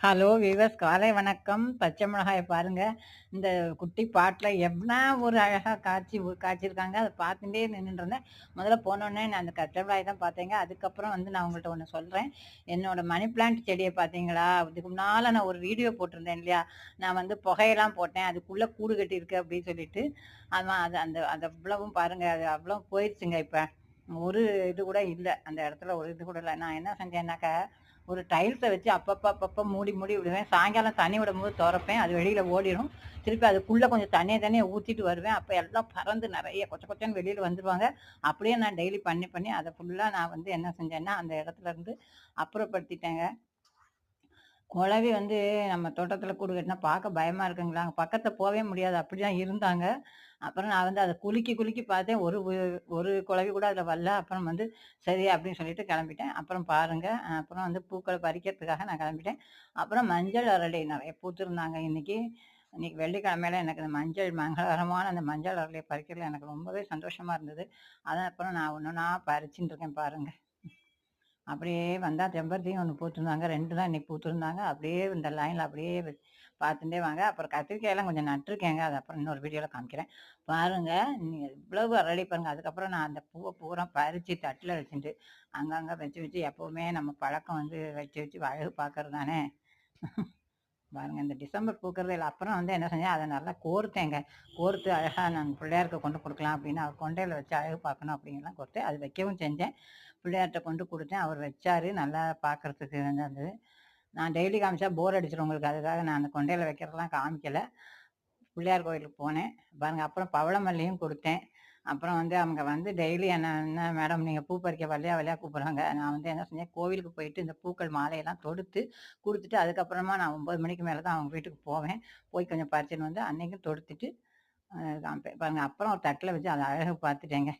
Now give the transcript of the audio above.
Hello viewers காலை வணக்கம். பச்சை மிளகாயை பாருங்கள் இந்த குட்டி பாட்டில் எவ்வளோ ஒரு அழகாக காய்ச்சி காய்ச்சிருக்காங்க அதை பார்த்துட்டே நின்றுருந்தேன் முதல்ல போனோடனே நான் அந்த கச்சை மிளகாய் தான் பார்த்தேங்க. அதுக்கப்புறம் வந்து நான் உங்கள்கிட்ட ஒன்று சொல்கிறேன் என்னோடய மணி பிளான்ட் செடியை பார்த்தீங்களா? இதுக்கு முன்னால் நான் ஒரு வீடியோ போட்டிருந்தேன் இல்லையா? நான் வந்து புகையெல்லாம் போட்டேன். அதுக்குள்ளே கூடு கட்டியிருக்கு அப்படின்னு சொல்லிட்டு. அதான் அது அந்த அது அவ்வளவும் பாருங்கள் அது அவ்வளோ போயிடுச்சுங்க இப்போ. ஒரு இது கூட இல்லை. அந்த இடத்துல ஒரு இது கூட இல்லை. நான் என்ன செஞ்சேன்னாக்கா ஒரு டைல்ஸை வச்சு அப்பப்போ அப்பப்போ மூடி மூடி விடுவேன். சாயங்காலம் தண்ணி விடும்போது திறப்பேன். அது வெளியில் ஓடிடும் திருப்பி அதுக்குள்ளே கொஞ்சம் தண்ணியை தண்ணியை ஊற்றிட்டு வருவேன். அப்போ எல்லாம் பறந்து நிறைய கொச்ச கொச்சன்னு வெளியில் வந்துடுவாங்க அப்படியே நான் டெய்லி பண்ணி பண்ணி அதை ஃபுல்லாக நான் வந்து என்ன செஞ்சேன்னா அந்த இடத்துல இருந்து அப்புறப்படுத்திட்டேங்க. குழவி வந்து நம்ம தோட்டத்தில் கூடு கட்டினா பார்க்க பயமாக இருக்குங்களா? அங்க பக்கத்தில் போகவே முடியாது. அப்படிதான் இருந்தாங்க. அப்புறம் நான் வந்து அதை குலுக்கி குலுக்கி பார்த்தேன். ஒரு வு- ஒரு குழவி கூட அதில் வரல. அப்புறம் வந்து சரி அப்படின்னு சொல்லிட்டு கிளம்பிட்டேன். அப்புறம் பாருங்க. அப்புறம் வந்து பூக்களை பறிக்கிறதுக்காக நான் கிளம்பிட்டேன். அப்புறம் மஞ்சள் அரளி நிறைய பூத்திருந்தாங்க இன்னைக்கு. இன்னைக்கு வெள்ளிக்கிழமையில எனக்கு இந்த மஞ்சள் மங்களகரமான அந்த மஞ்சள் அரளியை பறிக்கிறதுல எனக்கு ரொம்பவே சந்தோஷமா இருந்தது. அதான் அப்புறம் நான் ஒன்றுனா பறிச்சுட்டு இருக்கேன் பாருங்க. அப்படியே வந்தால் செம்பருத்தியும் ஒன்று பூத்துருந்தாங்க ரெண்டு தான் இன்னைக்கு பூத்துருந்தாங்க. அப்படியே இந்த லைனில் அப்படியே பார்த்துட்டே வாங்க. அப்புறம் கத்திரிக்காயெல்லாம் கொஞ்சம் நட்டுருக்கேங்க. அது அப்புறம் இன்னொரு வீடியோவில் காமிக்கிறேன். பாருங்கள் நீங்கள் இவ்வளவு ரெடி பண்ணுங்கள் அதுக்கப்புறம் நான் அந்த பூவை பூரா பறித்து தட்டில் வச்சுட்டு அங்கங்கே வச்சு வச்சு எப்போவுமே நம்ம பழக்கம் வந்து வச்சு வச்சு அழகு பார்க்கறது தானே? பாருங்க இந்த டிசம்பர் பூக்கிறது அப்புறம் வந்து என்ன செஞ்சேன் அதை நல்லா கோர்த்தேங்க. கோர்த்து அழகாக நான் பிள்ளையாருக்கு கொண்டு கொடுக்கலாம் அப்படின்னு அவர் கொண்டையில் வச்சு அழகு பார்க்கணும் அப்படிங்கலாம் கோர்த்து அது வைக்கவும் செஞ்சேன். பிள்ளையார்கிட்ட கொண்டு கொடுத்தேன் அவர் வச்சாரு நல்லா பார்க்கறதுக்கு வந்து நான் டெய்லி காமிச்சா போர் அடிச்சிடும் உங்களுக்கு அதுக்காக நான் அந்த கொண்டையில் வைக்கிறதெல்லாம் காமிக்கல. பிள்ளையார் கோயிலுக்கு போனேன். பாருங்க அப்புறம் பவளமல்லியும் கொடுத்தேன். அப்புறம் வந்து அவங்க வந்து டெய்லி என்ன என்ன மேடம் நீங்கள் பூ பறிக்க வரலையா வழியா கூப்பிட்றாங்க. நான் வந்து என்ன செஞ்சேன் கோவிலுக்கு போயிட்டு இந்த பூக்கள் மாலையெல்லாம் தொடுத்து கொடுத்துட்டு அதுக்கப்புறமா நான் ஒம்பது மணிக்கு மேலே தான் அவங்க வீட்டுக்கு போவேன். போய் கொஞ்சம் பறிச்சுன்னு வந்து அன்னைக்கும் தொடுத்துட்டு அஹ் காமிப்பேன் அப்புறம் ஒரு தட்டில் வச்சு அதை அழகு பார்த்துட்டேங்க.